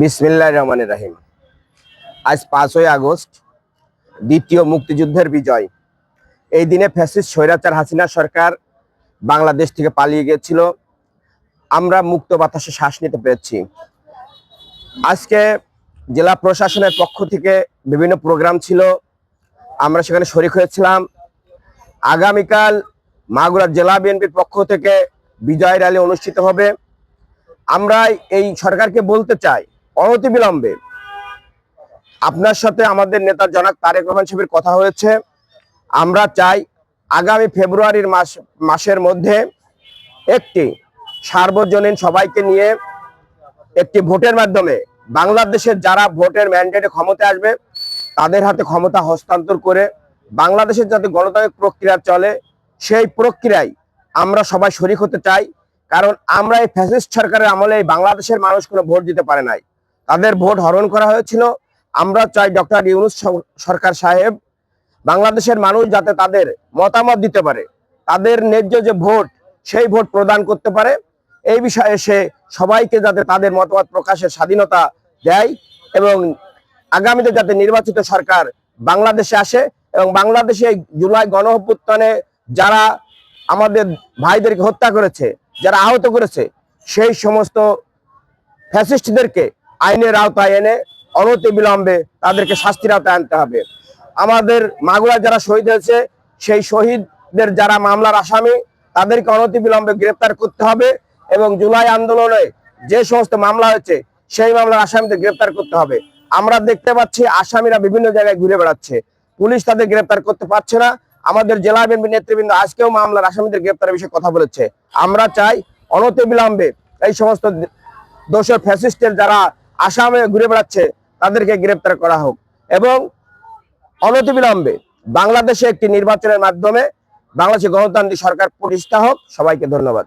বিসমিল্লাহ রহমানের রাহিম। আজ পাঁচই আগস্ট, দ্বিতীয় মুক্তিযুদ্ধের বিজয়। এই দিনে ফ্যাসিস্ট স্বৈরাচার হাসিনা সরকার বাংলাদেশ থেকে পালিয়ে গিয়েছিল। আমরা মুক্ত বাতাসে শ্বাস নিতে পেরেছি। আজকে জেলা প্রশাসনের পক্ষ থেকে বিভিন্ন প্রোগ্রাম ছিল। আমরা সেখানে শরিক হয়েছিলাম। আগামীকাল মাগুরা জেলা বিএনপির পক্ষ থেকে বিজয় র্যালি অনুষ্ঠিত হবে। আমরা এই সরকারকে বলতে চাই অনতিবিলম্বে। আপনার সাথে আমাদের নেতা জনাক তারেক রহমান সাহেবের কথা হয়েছে। আমরা চাই আগামী ফেব্রুয়ারির মাস, মাসের মধ্যে একটি সার্বজনীন সবাইকে নিয়ে একটি ভোটের মাধ্যমে বাংলাদেশের যারা ভোটের ম্যান্ডেটে ক্ষমতা আসবে, তাদের হাতে ক্ষমতা হস্তান্তর করে বাংলাদেশের যাতে গণতান্ত্রিক প্রক্রিয়া চলে, সেই প্রক্রিয়ায় আমরা সবাই শরিক হতে চাই। কারণ আমরা এই ফ্যাসিস্ট সরকারের আমলে এই বাংলাদেশের মানুষ কোনো ভোট দিতে পারে নাই। তাদের ভোট হরণ করা হয়েছিল। আমরা চাই ডক্টর ইউনুস সরকার সাহেব বাংলাদেশের মানুষ যাতে তাদের মতামত দিতে পারে, তাদের ন্যায্য যে ভোট, সেই ভোট প্রদান করতে পারে। এই বিষয়ে সে সবাইকে যাতে তাদের মতামত প্রকাশের স্বাধীনতা দেয় এবং আগামীতে যাতে নির্বাচিত সরকার বাংলাদেশে আসে এবং বাংলাদেশে জুলাই গণ অভ্যুত্থানে যারা আমাদের ভাইদেরকে হত্যা করেছে, যারা আহত করেছে, সেই সমস্ত ফ্যাসিস্টদেরকে আইনের আওতায় এনে অনতি বিলম্বে তাদেরকে শাস্তির আওতায় আনতে হবে। আমাদের মাগুরা যারা শহীদ হয়েছে, সেই শহীদদের যারা মামলার আসামি, তাদেরকে অনতি বিলম্বে গ্রেপ্তার করতে হবে এবং জুলাই আন্দোলনে যে সমস্ত মামলা হয়েছে, সেই মামলার আসামিদের গ্রেপ্তার করতে হবে। আমরা দেখতে পাচ্ছি আসামিরা বিভিন্ন জায়গায় ঘুরে বেড়াচ্ছে। পুলিশ তাদের গ্রেপ্তার করতে পারছে না। আমাদের জেলা বিএনপি নেতৃবৃন্দ আজকেও মামলার আসামিদের গ্রেপ্তারের বিষয়ে কথা বলেছে। আমরা চাই অনতি বিলম্বে এই সমস্ত দোষর ফ্যাসিস্টের যারা আসামে ঘুরে বেড়াচ্ছে, তাদেরকে গ্রেপ্তার করা হোক। এবং অনতিবিলম্বে বাংলাদেশে একটি নির্বাচনের মাধ্যমে বাংলাদেশে গণতান্ত্রিক সরকার প্রতিষ্ঠা হোক, সবাইকে ধন্যবাদ।